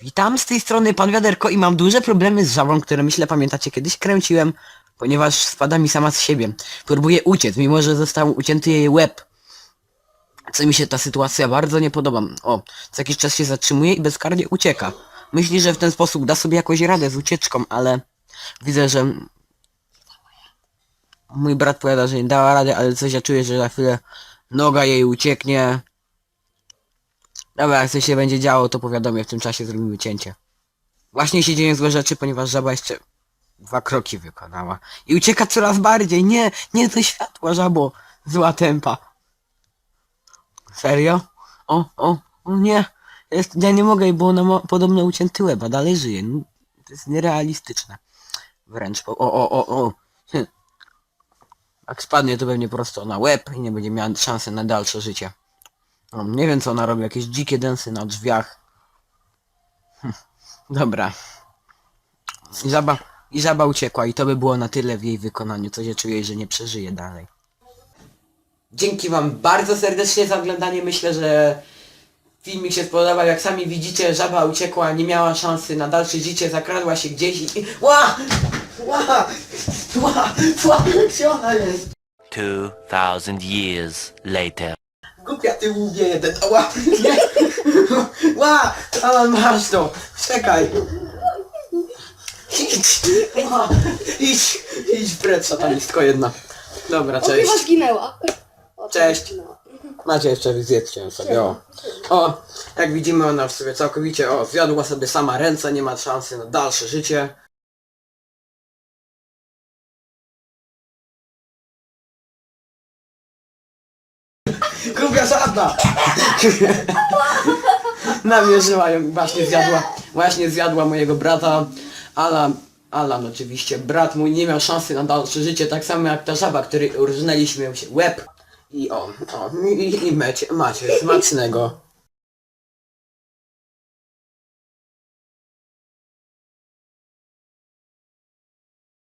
Witam, z tej strony pan Wiaderko i mam duże problemy z żabą, które myślę pamiętacie kiedyś kręciłem, ponieważ spada mi sama z siebie. Próbuje uciec, mimo że został ucięty jej łeb. Co mi się ta sytuacja bardzo nie podoba. O, co jakiś czas się zatrzymuje i bezkarnie ucieka. Myśli, że w ten sposób da sobie jakoś radę z ucieczką, ale widzę, że mój brat powiada, że nie dała rady, ale coś ja czuję, że za chwilę noga jej ucieknie. Dobra, jak coś się będzie działo, to powiadomię, w tym czasie zrobimy cięcie. Właśnie się dzieją złe rzeczy, ponieważ żaba jeszcze dwa kroki wykonała. I ucieka coraz bardziej. Nie, nie do światła, żabo. Zła tempa. Serio? O, o, o nie. Jest, ja nie mogę, bo ona ma podobno ucięty łeb, a dalej żyje. No, To jest nierealistyczne. Wręcz, po, o, o, o, o. Hm. Jak spadnie, to pewnie prosto na łeb i nie będzie miała szansy na dalsze życie. No, nie wiem co ona robi, jakieś dzikie dęsy na drzwiach. Hm, Dobra. I żaba, I żaba uciekła i to by było na tyle w jej wykonaniu, co się czuję, że nie przeżyje dalej. Dzięki wam bardzo serdecznie za oglądanie, myślę, że filmik się spodobał, jak sami widzicie, żaba uciekła, nie miała szansy na dalsze życie, zakradła się gdzieś i... Ła! Ła! Ła! Ła! Gdzie ona jest? 2,000 years later. Głupia ty łubie jeden, ała, nie, ła, Alan masz to, czekaj. Idź, ła, idź, idź precz satanistko jedna. Dobra, O, chyba cześć. zginęła. O, Cześć. zginęła. Macie jeszcze zjedzcie sobie, o. O, jak widzimy ona w sobie całkowicie, o, zjadła sobie sama ręce, nie ma szansy na dalsze życie. Głupia żadna! Namierzyła ją właśnie zjadła, właśnie zjadła mojego brata, Alan, Alan oczywiście, brat mój nie miał szansy na dalsze życie, tak samo jak ta żaba, której urżnęliśmy się łeb. I o, o, i, i macie, macie, smacznego.